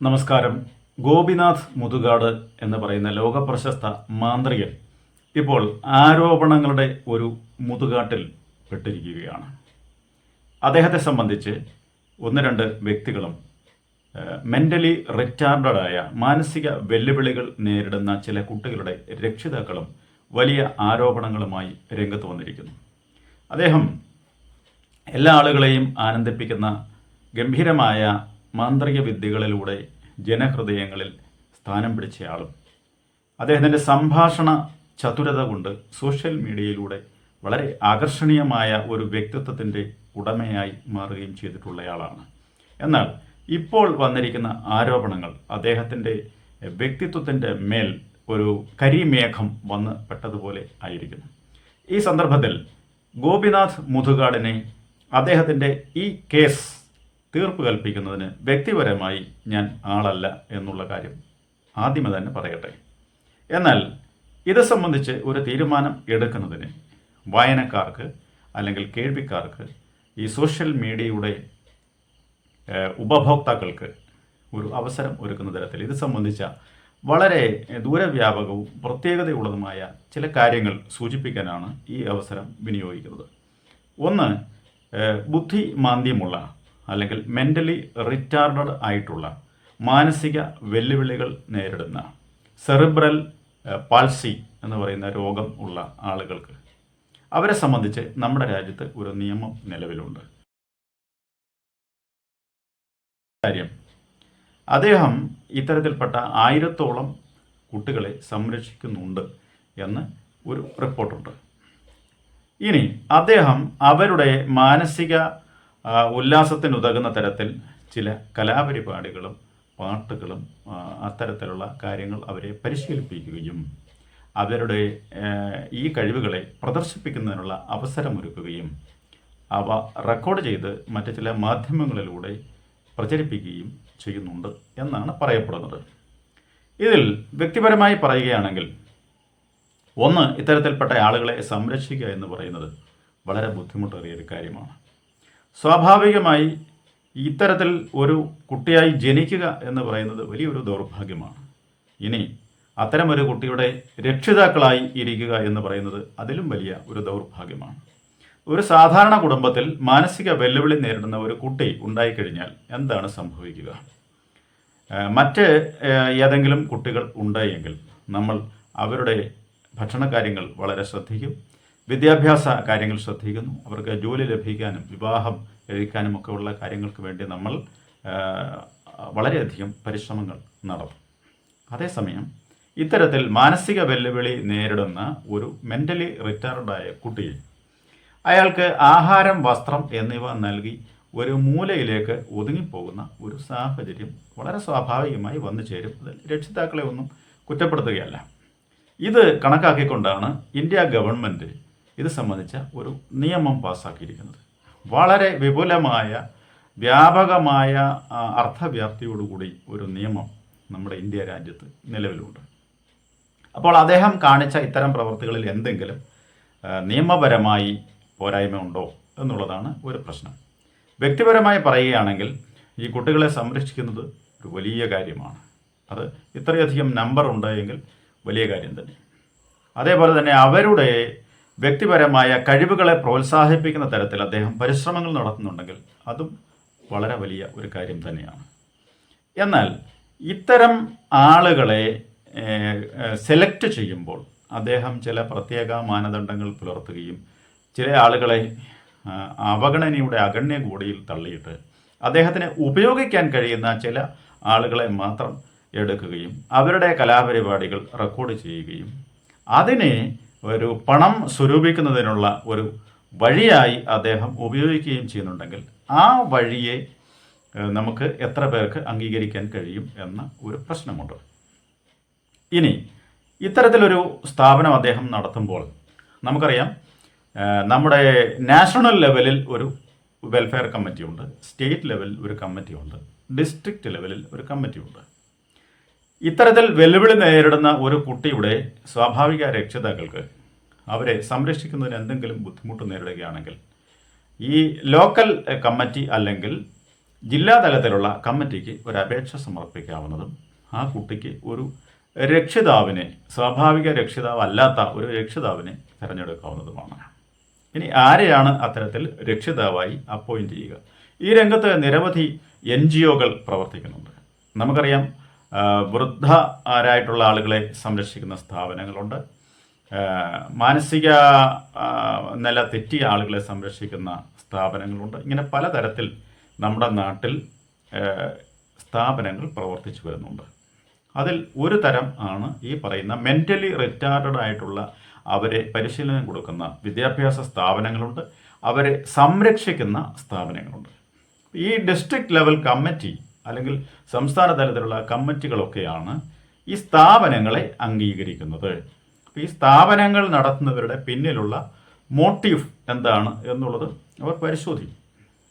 നമസ്കാരം. ഗോപിനാഥ് മുതുകാട് എന്ന് പറയുന്ന ലോക പ്രശസ്ത മാന്ത്രികൻ ഇപ്പോൾ ആരോപണങ്ങളുടെ ഒരു മുതുകാട്ടിൽ പെട്ടിരിക്കുകയാണ്. അദ്ദേഹത്തെ സംബന്ധിച്ച് ഒന്ന് രണ്ട് വ്യക്തികളും മെന്റലി റിറ്റാർഡായ മാനസിക വെല്ലുവിളികൾ നേരിടുന്ന ചില കുട്ടികളുടെ രക്ഷിതാക്കളും വലിയ ആരോപണങ്ങളുമായി രംഗത്ത് വന്നിരിക്കുന്നു. അദ്ദേഹം എല്ലാ ആളുകളെയും ആനന്ദിപ്പിക്കുന്ന ഗംഭീരമായ മാന്ത്രിക വിദ്യകളിലൂടെ ജനഹൃദയങ്ങളിൽ സ്ഥാനം പിടിച്ചയാളും. അദ്ദേഹത്തിന്റെ സംഭാഷണ ചതുരത കൊണ്ട് സോഷ്യൽ മീഡിയയിലൂടെ വളരെ ആകർഷണീയമായ ഒരു വ്യക്തിത്വത്തിന്റെ ഉടമയായി മാറുകയും ചെയ്തിട്ടുള്ളയാളാണ്. എന്നാൽ ഇപ്പോൾ വന്നിരിക്കുന്ന ആരോപണങ്ങൾ അദ്ദേഹത്തിന്റെ വ്യക്തിത്വത്തിന്റെ മേൽ ഒരു കരിമേഘം വന്ന് പെട്ടതുപോലെ ആയിരിക്കുന്നു. ഈ സന്ദർഭത്തിൽ ഗോപിനാഥ് മുതുകാടിനെ അദ്ദേഹത്തിന്റെ ഈ കേസ് തീർപ്പ് കൽപ്പിക്കുന്നതിന് വ്യക്തിപരമായി ഞാൻ ആളല്ല എന്നുള്ള കാര്യം ആദ്യമേ തന്നെ പറയട്ടെ. എന്നാൽ ഇത് സംബന്ധിച്ച് ഒരു തീരുമാനം എടുക്കുന്നതിന് വായനക്കാർക്ക് അല്ലെങ്കിൽ കേൾവിക്കാർക്ക് ഈ സോഷ്യൽ മീഡിയയുടെ ഉപഭോക്താക്കൾക്ക് ഒരു അവസരം ഒരുക്കുന്ന തരത്തിൽ ഇത് സംബന്ധിച്ച വളരെ ദൂരവ്യാപകവും പ്രത്യേകതയുള്ളതുമായ ചില കാര്യങ്ങൾ സൂചിപ്പിക്കാനാണ് ഈ അവസരം വിനിയോഗിക്കുന്നത്. ഒന്ന് ഏഹ്, ബുദ്ധി മാന്ദ്യമുള്ള അല്ലെങ്കിൽ മെന്റലി റിറ്റാർഡഡ് ആയിട്ടുള്ള മാനസിക വെല്ലുവിളികൾ നേരിടുന്ന സെറിബ്രൽ പാൾസി എന്ന് പറയുന്ന രോഗം ഉള്ള ആളുകൾക്ക് അവരെ സംബന്ധിച്ച് നമ്മുടെ രാജ്യത്ത് ഒരു നിയമം നിലവിലുണ്ട്. കാര്യം അദ്ദേഹം ഇത്തരത്തിൽപ്പെട്ട ആയിരത്തോളം കുട്ടികളെ സംരക്ഷിക്കുന്നുണ്ട് എന്ന് ഒരു റിപ്പോർട്ടുണ്ട്. ഇനി അദ്ദേഹം അവരുടെ മാനസിക ഉല്ലാസത്തിനുതകുന്ന തരത്തിൽ ചില കലാപരിപാടികളും പാട്ടുകളും അത്തരത്തിലുള്ള കാര്യങ്ങൾ അവരെ പരിശീലിപ്പിക്കുകയും അവരുടെ ഈ കഴിവുകളെ പ്രദർശിപ്പിക്കുന്നതിനുള്ള അവസരമൊരുക്കുകയും അവ റെക്കോർഡ് ചെയ്ത് മറ്റു ചില മാധ്യമങ്ങളിലൂടെ പ്രചരിപ്പിക്കുകയും ചെയ്യുന്നുണ്ട് എന്നാണ് പറയപ്പെടുന്നത്. ഇതിൽ വ്യക്തിപരമായി പറയുകയാണെങ്കിൽ ഒന്ന് ഇത്തരത്തിൽപ്പെട്ട ആളുകളെ സംരക്ഷിക്കുക എന്ന് പറയുന്നത് വളരെ ബുദ്ധിമുട്ടേറിയ ഒരു കാര്യമാണ്. സ്വാഭാവികമായി ഇത്തരത്തിൽ ഒരു കുട്ടിയായി ജനിക്കുക എന്ന് പറയുന്നത് വലിയൊരു ദൗർഭാഗ്യമാണ്. ഇനി അത്തരമൊരു കുട്ടിയുടെ രക്ഷിതാക്കളായി ഇരിക്കുക എന്ന് പറയുന്നത് അതിലും വലിയ ഒരു ദൗർഭാഗ്യമാണ്. ഒരു സാധാരണ കുടുംബത്തിൽ മാനസിക വെല്ലുവിളി നേരിടുന്ന ഒരു കുട്ടി ഉണ്ടായിക്കഴിഞ്ഞാൽ എന്താണ് സംഭവിക്കുക? മറ്റ് ഏതെങ്കിലും കുട്ടികൾ ഉണ്ടായെങ്കിൽ നമ്മൾ അവരുടെ ഭക്ഷണ കാര്യങ്ങൾ വളരെ ശ്രദ്ധിക്കും. വിദ്യാഭ്യാസ കാര്യങ്ങൾ ശ്രദ്ധിക്കുന്നു. അവർക്ക് ജോലി ലഭിക്കാനും വിവാഹം കഴിക്കാനും ഒക്കെ ഉള്ള കാര്യങ്ങൾക്ക് വേണ്ടി നമ്മൾ വളരെയധികം പരിശ്രമങ്ങൾ നടത്തും. അതേസമയം ഇത്തരത്തിൽ മാനസിക വെല്ലുവിളി നേരിടുന്ന ഒരു മെന്റലി റിട്ടയർഡായ കുട്ടിയെ അയാൾക്ക് ആഹാരം വസ്ത്രം എന്നിവ നൽകി ഒരു മൂലയിലേക്ക് ഒതുങ്ങിപ്പോകുന്ന ഒരു സാഹചര്യം വളരെ സ്വാഭാവികമായി വന്നു ചേരും. അതിൽ രക്ഷിതാക്കളെ ഒന്നും കുറ്റപ്പെടുത്തുകയല്ല. ഇത് കണക്കാക്കിക്കൊണ്ടാണ് ഇന്ത്യ ഗവൺമെന്റ് ഇത് സംബന്ധിച്ച ഒരു നിയമം പാസ്സാക്കിയിരിക്കുന്നത് വളരെ വിപുലമായ വ്യാപകമായ അർത്ഥവ്യാപ്തിയോടുകൂടി ഒരു നിയമം നമ്മുടെ ഇന്ത്യ രാജ്യത്ത് നിലവിലുണ്ട്. അപ്പോൾ അദ്ദേഹം കാണിച്ച ഇത്തരം പ്രവൃത്തികളിൽ എന്തെങ്കിലും നിയമപരമായി പോരായ്മ ഉണ്ടോ എന്നുള്ളതാണ് ഒരു പ്രശ്നം. വ്യക്തിപരമായി പറയുകയാണെങ്കിൽ ഈ കുട്ടികളെ സംരക്ഷിക്കുന്നത് ഒരു വലിയ കാര്യമാണ്. അത് ഇത്രയധികം നമ്പർ ഉണ്ടെങ്കിൽ വലിയ കാര്യം തന്നെ. അതേപോലെ തന്നെ അവരുടെ വ്യക്തിപരമായ കഴിവുകളെ പ്രോത്സാഹിപ്പിക്കുന്ന തരത്തിൽ അദ്ദേഹം പരിശ്രമങ്ങൾ നടത്തുന്നുണ്ടെങ്കിൽ അതും വളരെ വലിയ ഒരു കാര്യം തന്നെയാണ്. എന്നാൽ ഇത്തരം ആളുകളെ സെലക്ട് ചെയ്യുമ്പോൾ അദ്ദേഹം ചില പ്രത്യേക മാനദണ്ഡങ്ങൾ പുലർത്തുകയും ചില ആളുകളെ അവഗണനയുടെ അഗണ്യ കൂടിയിൽ തള്ളിയിട്ട് അദ്ദേഹത്തിന് ഉപയോഗിക്കാൻ കഴിയുന്ന ചില ആളുകളെ മാത്രം എടുക്കുകയും അവരുടെ കലാപരിപാടികൾ റെക്കോർഡ് ചെയ്യുകയും അതിനെ ഒരു പണം സ്വരൂപിക്കുന്നതിനുള്ള ഒരു വഴിയായി അദ്ദേഹം ഉപയോഗിക്കുകയും ചെയ്യുന്നുണ്ടെങ്കിൽ ആ വഴിയെ നമുക്ക് എത്ര പേർക്ക് അംഗീകരിക്കാൻ കഴിയും എന്ന ഒരു പ്രശ്നമുണ്ട്. ഇനി ഇത്തരത്തിലൊരു സ്ഥാപനം അദ്ദേഹം നടത്തുമ്പോൾ നമുക്കറിയാം നമ്മുടെ നാഷണൽ ലെവലിൽ ഒരു വെൽഫെയർ കമ്മിറ്റിയുണ്ട് സ്റ്റേറ്റ് ലെവലിൽ ഒരു കമ്മിറ്റിയുണ്ട് ഡിസ്ട്രിക്റ്റ് ലെവലിൽ ഒരു കമ്മിറ്റിയുണ്ട്. ഇത്തരത്തിൽ വെല്ലുവിളി നേരിടുന്ന ഒരു കുട്ടിയുടെ സ്വാഭാവിക രക്ഷിതാക്കൾക്ക് അവരെ സംരക്ഷിക്കുന്നതിന് എന്തെങ്കിലും ബുദ്ധിമുട്ട് നേരിടുകയാണെങ്കിൽ ഈ ലോക്കൽ കമ്മിറ്റി അല്ലെങ്കിൽ ജില്ലാ തലത്തിലുള്ള കമ്മിറ്റിക്ക് ഒരു അപേക്ഷ സമർപ്പിക്കാവുന്നതും ആ കുട്ടിക്ക് ഒരു രക്ഷിതാവിനെ സ്വാഭാവിക രക്ഷിതാവ് അല്ലാത്ത ഒരു രക്ഷിതാവിനെ തിരഞ്ഞെടുക്കാവുന്നതുമാണ്. ഇനി ആരെയാണ് അത്തരത്തിൽ രക്ഷിതാവായി അപ്പോയിന്റ് ചെയ്യുക? ഈ രംഗത്ത് നിരവധി എൻ പ്രവർത്തിക്കുന്നുണ്ട്. നമുക്കറിയാം ആ, വൃദ്ധരായിട്ടുള്ള ആളുകളെ സംരക്ഷിക്കുന്ന സ്ഥാപനങ്ങളുണ്ട്. മാനസിക നില തെറ്റിയ ആളുകളെ സംരക്ഷിക്കുന്ന സ്ഥാപനങ്ങളുണ്ട്. ഇങ്ങനെ പലതരത്തിൽ നമ്മുടെ നാട്ടിൽ സ്ഥാപനങ്ങൾ പ്രവർത്തിച്ചു വരുന്നുണ്ട്. അതിൽ ഒരു തരം ആണ് ഈ പറയുന്ന മെന്റലി റിറ്റാർഡ് ആയിട്ടുള്ള അവരെ പരിശീലനം കൊടുക്കുന്ന വിദ്യാഭ്യാസ സ്ഥാപനങ്ങളുണ്ട്. അവരെ സംരക്ഷിക്കുന്ന സ്ഥാപനങ്ങളുണ്ട്. ഈ ഡിസ്ട്രിക്ട് ലെവൽ കമ്മിറ്റി അല്ലെങ്കിൽ സംസ്ഥാന തലത്തിലുള്ള കമ്മിറ്റികളൊക്കെയാണ് ഈ സ്ഥാപനങ്ങളെ അംഗീകരിക്കുന്നത്. ഈ സ്ഥാപനങ്ങൾ നടത്തുന്നവരുടെ പിന്നിലുള്ള മോട്ടീവ് എന്താണ് എന്നുള്ളത് അവർ പരിശോധിക്കും.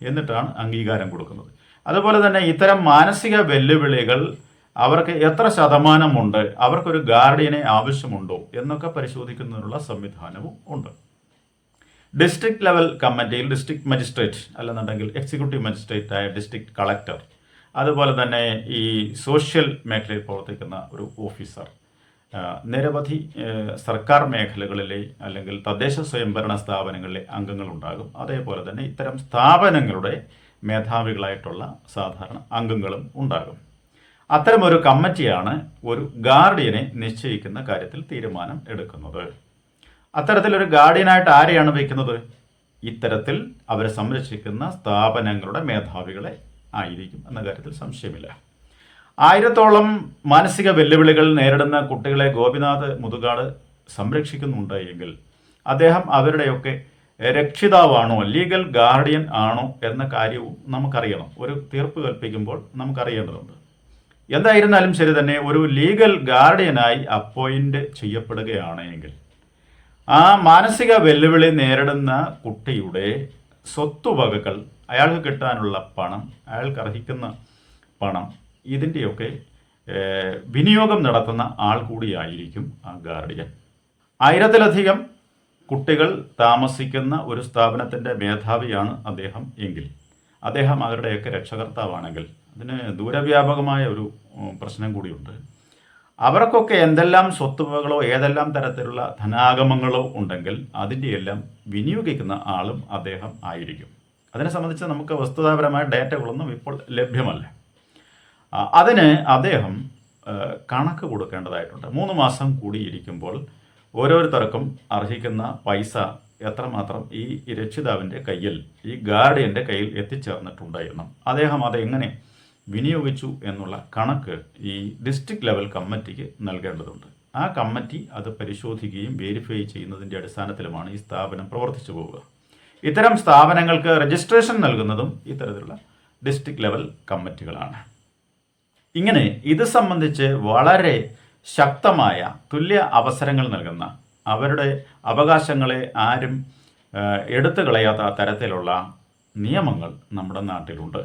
എന്നിട്ടാണ് അംഗീകാരം കൊടുക്കുന്നത്. അതുപോലെ തന്നെ ഇത്തരം മാനസിക വെല്ലുവിളികൾ അവർക്ക് എത്ര ശതമാനമുണ്ട് അവർക്കൊരു ഗാർഡിയനെ ആവശ്യമുണ്ടോ എന്നൊക്കെ പരിശോധിക്കുന്നതിനുള്ള സംവിധാനവും ഉണ്ട്. ഡിസ്ട്രിക്ട് ലെവൽ കമ്മിറ്റിയിൽ ഡിസ്ട്രിക്ട് മജിസ്ട്രേറ്റ് അല്ലെന്നുണ്ടെങ്കിൽ എക്സിക്യൂട്ടീവ് മജിസ്ട്രേറ്റ് ആയ ഡിസ്ട്രിക്ട് കളക്ടർ അതുപോലെ തന്നെ ഈ സോഷ്യൽ മേഖലയിൽ പ്രവർത്തിക്കുന്ന ഒരു ഓഫീസർ നിരവധി സർക്കാർ മേഖലകളിലെ അല്ലെങ്കിൽ തദ്ദേശ സ്വയംഭരണ സ്ഥാപനങ്ങളിലെ അംഗങ്ങളുണ്ടാകും. അതേപോലെ തന്നെ ഇത്തരം സ്ഥാപനങ്ങളുടെ മേധാവികളായിട്ടുള്ള സാധാരണ അംഗങ്ങളും ഉണ്ടാകും. അത്തരമൊരു കമ്മിറ്റിയാണ് ഒരു ഗാർഡിയനെ നിശ്ചയിക്കുന്ന കാര്യത്തിൽ തീരുമാനം എടുക്കുന്നത്. അത്തരത്തിലൊരു ഗാർഡിയനായിട്ട് ആരെയാണ് വയ്ക്കുന്നത്? ഇത്തരത്തിൽ അവരെ സംരക്ഷിക്കുന്ന സ്ഥാപനങ്ങളുടെ മേധാവികളെ ആയിരിക്കും എന്ന കാര്യത്തിൽ സംശയമില്ല. ആയിരത്തോളം മാനസിക വെല്ലുവിളികൾ നേരിടുന്ന കുട്ടികളെ ഗോപിനാഥ് മുതുകാട് സംരക്ഷിക്കുന്നുണ്ട് എങ്കിൽ അദ്ദേഹം അവരുടെയൊക്കെ രക്ഷിതാവാണോ ലീഗൽ ഗാർഡിയൻ ആണോ എന്ന കാര്യവും നമുക്കറിയണം. ഒരു തീർപ്പ് കൽപ്പിക്കുമ്പോൾ നമുക്കറിയേണ്ടതുണ്ട്. എന്തായിരുന്നാലും ശരി തന്നെ ഒരു ലീഗൽ ഗാർഡിയനായി അപ്പോയിന്റ് ചെയ്യപ്പെടുകയാണെങ്കിൽ ആ മാനസിക വെല്ലുവിളി നേരിടുന്ന കുട്ടിയുടെ സ്വത്തുവകകൾ അയാൾക്ക് കിട്ടാനുള്ള പണം അയാൾക്ക് അർഹിക്കുന്ന പണം ഇതിന്റെയൊക്കെ വിനിയോഗം നടത്തുന്ന ആൾ കൂടിയായിരിക്കും ആ ഗാർഡിയൻ. ആയിരത്തിലധികം കുട്ടികൾ താമസിക്കുന്ന ഒരു സ്ഥാപനത്തിന്റെ മേധാവിയാണ് അദ്ദേഹം എങ്കിൽ അദ്ദേഹം അവരുടെയൊക്കെ രക്ഷകർത്താവാണെങ്കിൽ അതിന് ദൂരവ്യാപകമായ ഒരു പ്രശ്നം കൂടിയുണ്ട്. അവർക്കൊക്കെ എന്തെല്ലാം സ്വത്തുവകളോ ഏതെല്ലാം തരത്തിലുള്ള ധനാഗമങ്ങളോ ഉണ്ടെങ്കിൽ അതിന്റെ എല്ലാം വിനിയോഗിക്കുന്ന ആളും അദ്ദേഹം ആയിരിക്കും. അതിനെ സംബന്ധിച്ച് നമുക്ക് വസ്തുതാപരമായ ഡേറ്റകളൊന്നും ഇപ്പോൾ ലഭ്യമല്ല. അതിന് അദ്ദേഹം കണക്ക് കൊടുക്കേണ്ടതായിട്ടുണ്ട്. മൂന്ന് മാസം കൂടിയിരിക്കുമ്പോൾ ഓരോരുത്തർക്കും അർഹിക്കുന്ന പൈസ എത്രമാത്രം ഈ രക്ഷിതാവിന്റെ കയ്യിൽ ഈ ഗാർഡിയന്റെ കയ്യിൽ എത്തിച്ചേർന്നിട്ടുണ്ട് എന്നും അദ്ദേഹം അതെങ്ങനെ വിനിയോഗിച്ചു എന്നുള്ള കണക്ക് ഈ ഡിസ്ട്രിക്ട് ലെവൽ കമ്മിറ്റിക്ക് നൽകേണ്ടതുണ്ട്. ആ കമ്മിറ്റി അത് പരിശോധിക്കുകയും വെരിഫൈ ചെയ്യുന്നതിന്റെ അടിസ്ഥാനത്തിലുമാണ് ഈ സ്ഥാപനം പ്രവർത്തിച്ചു പോവുക. ഇത്തരം സ്ഥാപനങ്ങൾക്ക് രജിസ്ട്രേഷൻ നൽകുന്നതും ഇത്തരത്തിലുള്ള ഡിസ്ട്രിക്ട് ലെവൽ കമ്മിറ്റികളാണ്. ഇങ്ങനെ ഇത് സംബന്ധിച്ച് വളരെ ശക്തമായ തുല്യ അവസരങ്ങൾ നൽകുന്ന അവരുടെ അവകാശങ്ങളെ ആരും എടുത്തു കളയാത്ത തരത്തിലുള്ള നിയമങ്ങൾ നമ്മുടെ നാട്ടിലുണ്ട്.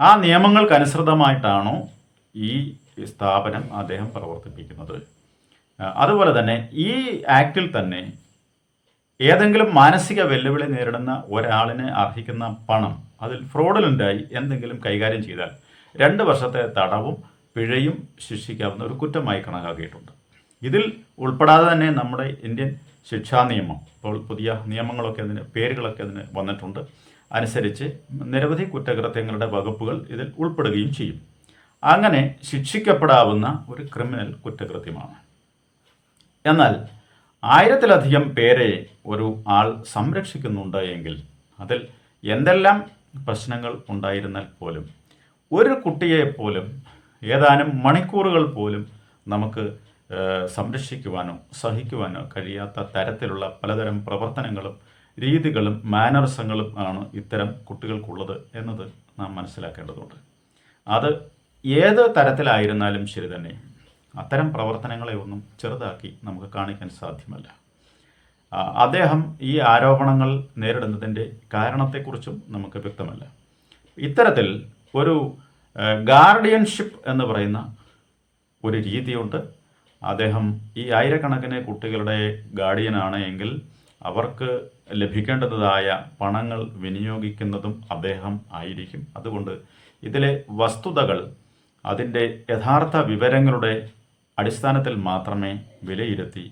ആ നിയമങ്ങൾക്കനുസൃതമായിട്ടാണോ ഈ സ്ഥാപനം അദ്ദേഹം പ്രവർത്തിപ്പിക്കുന്നത്? അതുപോലെ തന്നെ ഈ ആക്റ്റിൽ തന്നെ ഏതെങ്കിലും മാനസിക വെല്ലുവിളി നേരിടുന്ന ഒരാളിന് അർഹിക്കുന്ന പണം അതിൽ ഫ്രോഡിലുണ്ടായി എന്തെങ്കിലും കൈകാര്യം ചെയ്താൽ രണ്ട് വർഷത്തെ തടവും പിഴയും ശിക്ഷിക്കാവുന്ന ഒരു കുറ്റമായി കണക്കാക്കിയിട്ടുണ്ട്. ഇതിൽ ഉൾപ്പെടാതെ തന്നെ നമ്മുടെ ഇന്ത്യൻ ശിക്ഷാ നിയമം ഇപ്പോൾ പുതിയ നിയമങ്ങളൊക്കെ അതിന് പേരുകളൊക്കെ അതിന് വന്നിട്ടുണ്ട്. അനുസരിച്ച് നിരവധി കുറ്റകൃത്യങ്ങളുടെ വകുപ്പുകൾ ഇതിൽ ഉൾപ്പെടുകയും ചെയ്യും. അങ്ങനെ ശിക്ഷിക്കപ്പെടാവുന്ന ഒരു ക്രിമിനൽ കുറ്റകൃത്യമാണ്. എന്നാൽ ആയിരത്തിലധികം പേരെ ഒരു ആൾ സംരക്ഷിക്കുന്നുണ്ട് എങ്കിൽ അതിൽ എന്തെല്ലാം പ്രശ്നങ്ങൾ ഉണ്ടായിരുന്നാൽ പോലും ഒരു കുട്ടിയെ പോലും ഏതാനും മണിക്കൂറുകൾ പോലും നമുക്ക് സംരക്ഷിക്കുവാനോ സഹിക്കുവാനോ കഴിയാത്ത തരത്തിലുള്ള പലതരം പ്രവർത്തനങ്ങളും രീതികളും മാനർസങ്ങളും ആണ് ഇത്തരം കുട്ടികൾക്കുള്ളത് എന്നത് നാം മനസ്സിലാക്കേണ്ടതുണ്ട്. അത് ഏത് തരത്തിലായിരുന്നാലും ശരി തന്നെ. അത്തരം പ്രവർത്തനങ്ങളെ ഒന്നും ചെറുതാക്കി നമുക്ക് കാണിക്കാൻ സാധ്യമല്ല. അദ്ദേഹം ഈ ആരോപണങ്ങൾ നേരിടുന്നതിന്റെ കാരണത്തെക്കുറിച്ചും നമുക്ക് വ്യക്തമല്ല. ഇത്തരത്തിൽ ഒരു ഗാർഡിയൻഷിപ്പ് എന്ന് പറയുന്ന ഒരു രീതിയുണ്ട്. അദ്ദേഹം ഈ ആയിരക്കണക്കിന് കുട്ടികളുടെ ഗാർഡിയനാണ് എങ്കിൽ അവർക്ക് ലഭിക്കേണ്ടതായ പണങ്ങൾ വിനിയോഗിക്കുന്നതും അദ്ദേഹം ആയിരിക്കും. അതുകൊണ്ട് ഇതിലെ വസ്തുതകൾ അതിന്റെ യഥാർത്ഥ വിവരങ്ങളുടെ അടിസ്ഥാനത്തിൽ മാത്രമേ വിലയിരുത്തി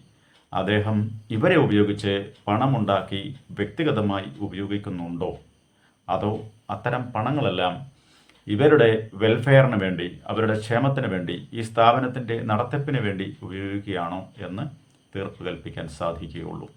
അദ്ദേഹം ഇവരെ ഉപയോഗിച്ച് പണമുണ്ടാക്കി വ്യക്തിഗതമായി ഉപയോഗിക്കുന്നുണ്ടോ? അതോ അത്തരം പണങ്ങളെല്ലാം ഇവരുടെ വെൽഫെയറിന് വേണ്ടി അവരുടെ ക്ഷേമത്തിന് വേണ്ടി ഈ സ്ഥാപനത്തിന്റെ നടത്തിപ്പിന് വേണ്ടി ഉപയോഗിക്കുകയാണോ എന്ന് തീർപ്പ് കൽപ്പിക്കാൻ സാധിക്കുകയുള്ളൂ.